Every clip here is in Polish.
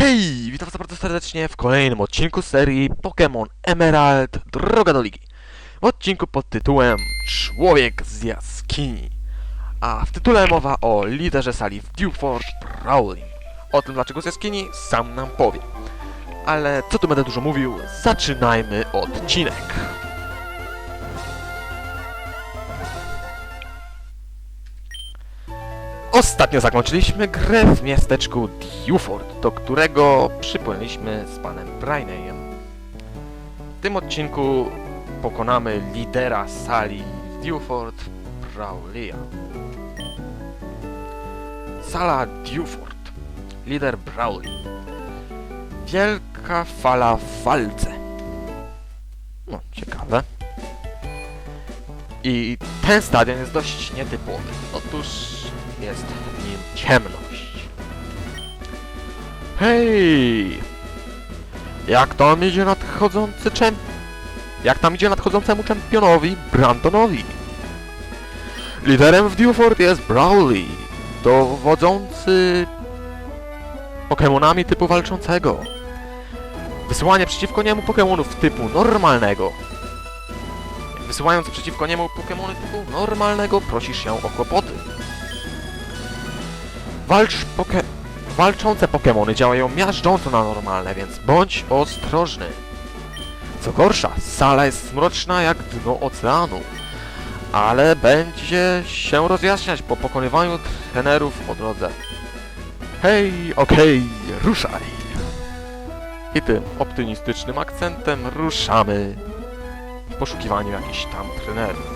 Hej, witam was bardzo serdecznie w kolejnym odcinku serii Pokémon Emerald Droga do Ligi. W odcinku pod tytułem Człowiek z jaskini. A w tytule mowa o liderze sali w Dewford Prowling. O tym dlaczego z jaskini sam nam powie. Ale co tu będę dużo mówił, zaczynajmy odcinek. Ostatnio zakończyliśmy grę w miasteczku Dewford, do którego przypłynęliśmy z panem Brainejem. W tym odcinku pokonamy lidera sali w Dewford, Brawleya. Sala Dewford. Lider Brawley. Wielka fala w walce. No, ciekawe. I ten stadion jest dość nietypowy. Otóż jest w nim ciemność. Hej! Jak tam idzie nadchodzący czemp... Jak tam idzie nadchodzącemu czempionowi Brandonowi? Liderem w Dewford jest Brawley, dowodzący Pokemonami typu walczącego. Wysyłanie przeciwko niemu Pokemonów typu normalnego. Wysyłając przeciwko niemu Pokemony typu normalnego, prosisz się o kłopoty. Walcz poke... Walczące Pokemony działają miażdżąco na normalne, więc bądź ostrożny. Co gorsza, sala jest mroczna jak dno oceanu, ale będzie się rozjaśniać po pokonywaniu trenerów po drodze. Hej, okej, ruszaj! I tym optymistycznym akcentem ruszamy w poszukiwaniu jakichś tam trenerów.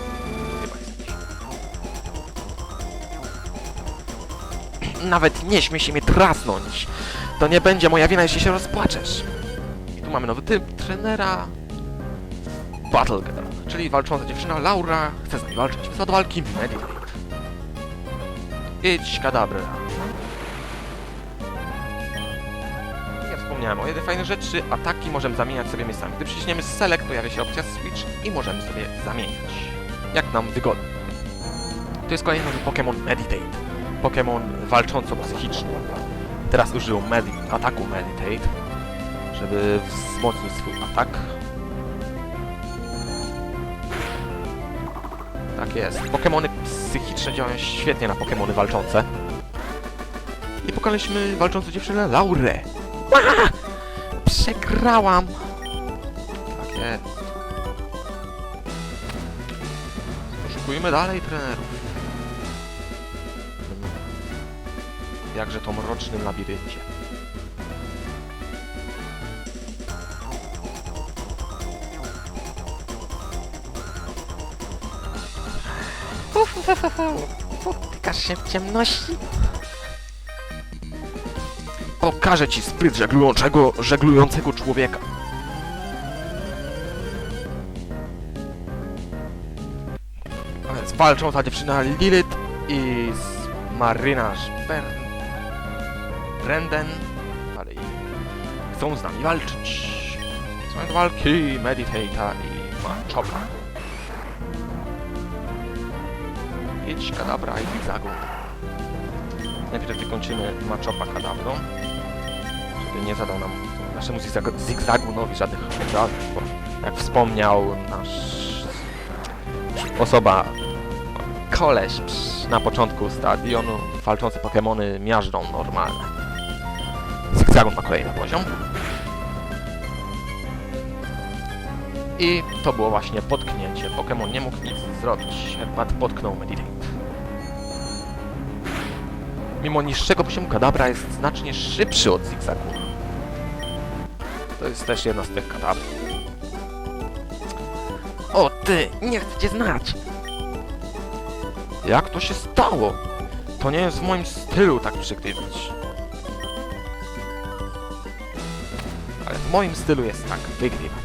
Nawet nie śmiej się mnie trasnąć. To nie będzie moja wina, jeśli się rozpłaczesz. I tu mamy nowy typ trenera. Battle Girl, czyli walcząca dziewczyna Laura chce z nami walczyć. Wysła do walki Meditate. Idź, kadabra. Ja wspomniałem o jednej fajnej rzeczy. Ataki możemy zamieniać sobie miejscami. Gdy przyciśniemy Select, pojawia się opcja Switch i możemy sobie zamieniać. Jak nam wygodnie. To jest kolejny Pokémon Meditate. Pokémon walcząco psychiczny. Teraz użył medi ataku Meditate, żeby wzmocnić swój atak. Tak jest. Pokémony psychiczne działają świetnie na Pokémony walczące. I pokonaliśmy walczącą dziewczynę Laurę. Ła! Przegrałam! Tak jest. Poszukujmy dalej trenerów. Jakże to mrocznym labiryncie. Potykasz się w ciemności? Pokażę ci spryt żeglującego, żeglującego człowieka. Walczą ta dziewczyna Lilith i marynarz Bern Brenden, ale i chcą z nami walczyć. Są walki Meditata i Machopa. Idź kadabra i zigzagu. Najpierw wykończymy Machopa kadabrą, żeby nie zadał nam naszemu zigzag- zigzagunowi żadnych obrażeń, bo jak wspomniał nasz osoba koleś na początku stadionu walczące Pokemony miażdżą normalne. Zigzagon ma kolejny poziom. I to było właśnie potknięcie. Pokémon nie mógł nic zrobić. Headbutt potknął Meditate. Mimo niższego poziomu Kadabra jest znacznie szybszy od Zigzaguna. To jest też jedna z tych kadabr. O ty! Nie chcę cię znać! Jak to się stało? To nie jest w moim stylu tak przegrywać. Moim stylu jest tak wygrywać.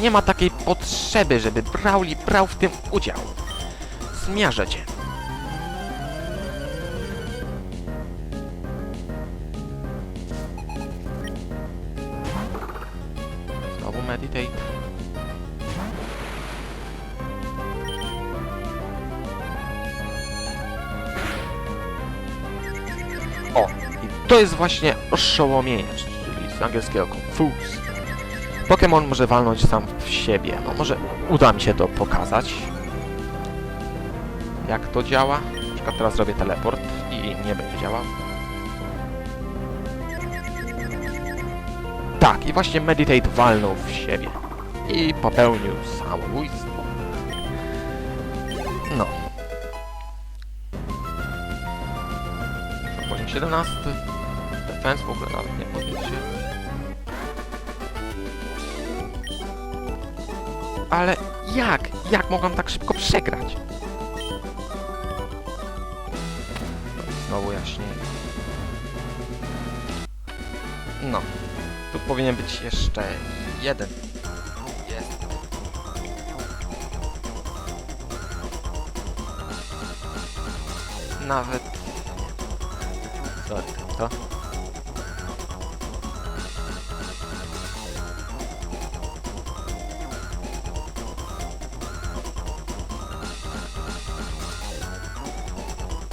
Nie ma takiej potrzeby, żeby Brawley brał w tym udział. zmiażę cię. Meditate. O, i to jest właśnie oszołomienie, czyli z angielskiego confuse. Pokémon może walnąć sam w siebie. No może uda mi się to pokazać. Jak to działa? Na przykład teraz zrobię teleport i nie będzie działał. Tak, i właśnie Meditate walnął w siebie. I popełnił samobójstwo. No. Poziom 17. Defense w ogóle nawet nie podniesie. Ale jak? Jak mogłam tak szybko przegrać? Znowu jaśniej. No. Tu powinien być jeszcze jeden. Jest. Nawet... Sorry, to?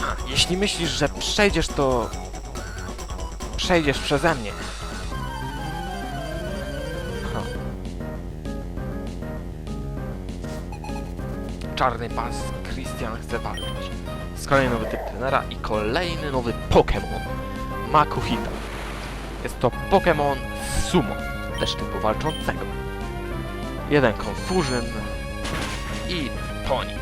A, jeśli myślisz, że przejdziesz, to... Przejdziesz przeze mnie. Czarny pas Christian chce walczyć. Z kolejny nowy typ trenera i kolejny nowy Pokémon. Makuhita. Jest to Pokémon Sumo, też typu walczącego. Jeden Confusion i Pony.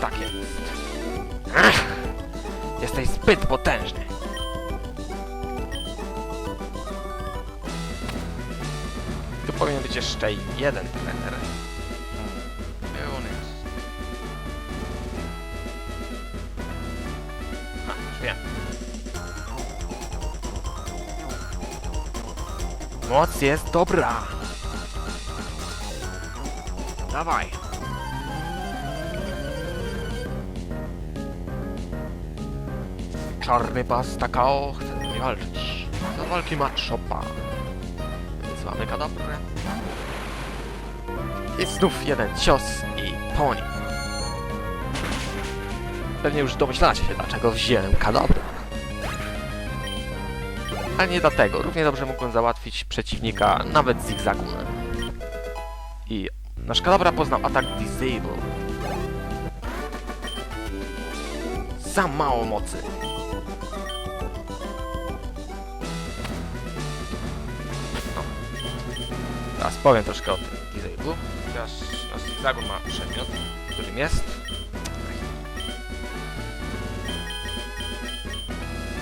Tak jest. Ech, jesteś zbyt potężny. Być jeszcze jeden trener. Gdzie on jest? A, już wiem. Moc jest dobra. Dawaj. Czarny pas Takao chce z nami walczyć. Do walki ma Chopa. Wyzwamy kadabrę. I znów jeden cios i poni. Pewnie już domyślacie się, dlaczego wziąłem kadabrę. Ale nie dlatego. Równie dobrze mógłbym załatwić przeciwnika nawet zigzagunem. I nasz kadabra poznał atak Disable. Za mało mocy. No. Teraz powiem troszkę o tym Disable. Teraz zigzagun ma przedmiot, którym jest...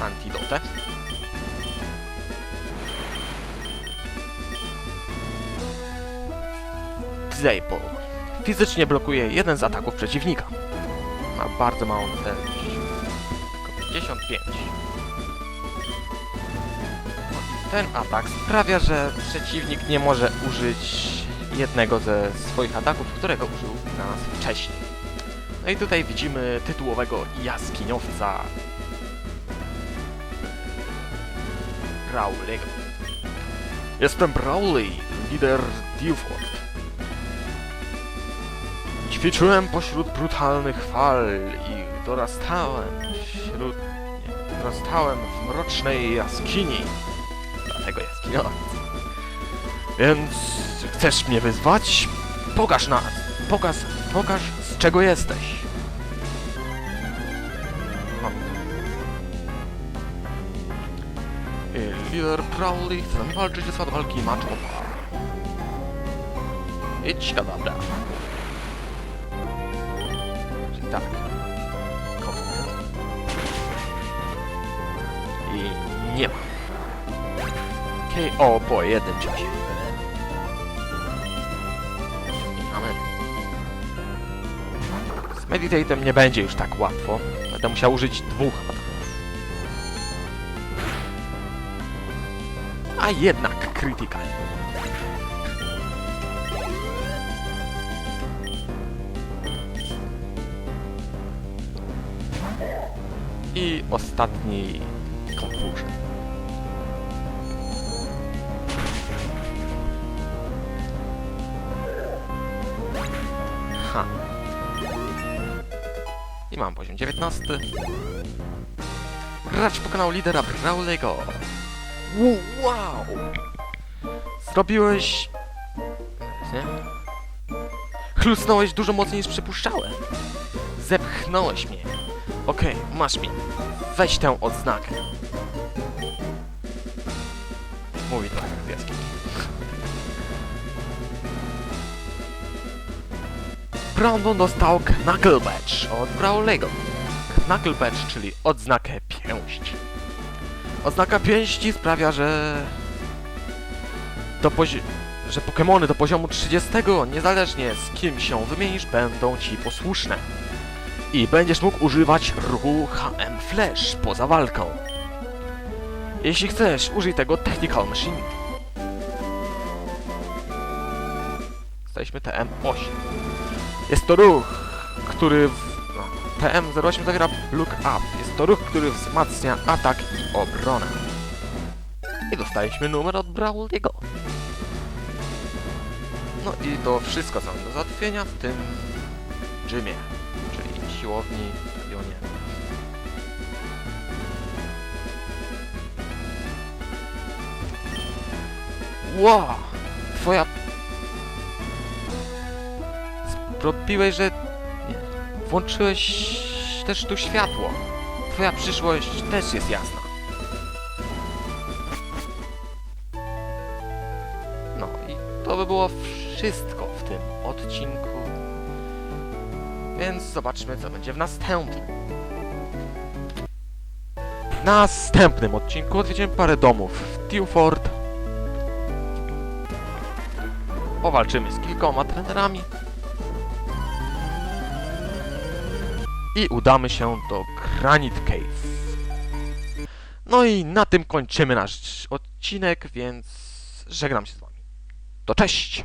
Antidote. Disable. Fizycznie blokuje jeden z ataków przeciwnika. Ma bardzo małą celność. Tylko 55. Ten atak sprawia, że przeciwnik nie może użyć jednego ze swoich ataków, którego użył na nas wcześniej. No i tutaj widzimy tytułowego jaskiniowca Brawley'ego. Jestem Brawley, lider Dewford. Ćwiczyłem pośród brutalnych fal i dorastałem wśród... Nie, dorastałem w mrocznej jaskini. Dlatego jaskiniowiec. Więc chcesz mnie wyzwać? Pokaż nas! Pokaż, pokaż z czego jesteś. O. Y, Lider Crowley chce walczyć, wysła do walki Maczopa. Idź, kadabra. Czyli tak. I nie ma. KO po Meditatem nie będzie już tak łatwo. Będę musiał użyć dwóch. A jednak critical. I ostatni confusion. Mam poziom 19. Gracz pokonał lidera Brawlego. Wow! Zrobiłeś... Nie? Chlusnąłeś dużo mocniej niż przypuszczałem. Zepchnąłeś mnie. Okej, masz mi. Weź tę odznakę. Mówi tak angielski. Brandon dostał Knuckle Badge od Brawlego. Knuckle Badge, czyli odznakę pięści. Odznaka pięści sprawia, że... Do pozi... że Pokémony do poziomu 30, niezależnie z kim się wymienisz, będą ci posłuszne. I będziesz mógł używać ruchu HM Flash poza walką. Jeśli chcesz, użyj tego Technical Machine. Jesteśmy TM8. Jest to ruch, który w... no, TM08 zawiera Look Up. Jest to ruch, który wzmacnia atak i obronę. I dostaliśmy numer od Brawliego. No i to wszystko co mam do załatwienia w tym gymie, czyli siłowni stadionie. Wow! Twoja... Zrobiłeś, że... Nie. Włączyłeś też tu światło. Twoja przyszłość też jest jasna. No i to by było wszystko w tym odcinku. Więc zobaczmy, co będzie w następnym. W następnym odcinku odwiedzimy parę domów w Tewford. Powalczymy z kilkoma trenerami. I udamy się do Granite Cave. No i na tym kończymy nasz odcinek, więc żegnam się z wami. To cześć!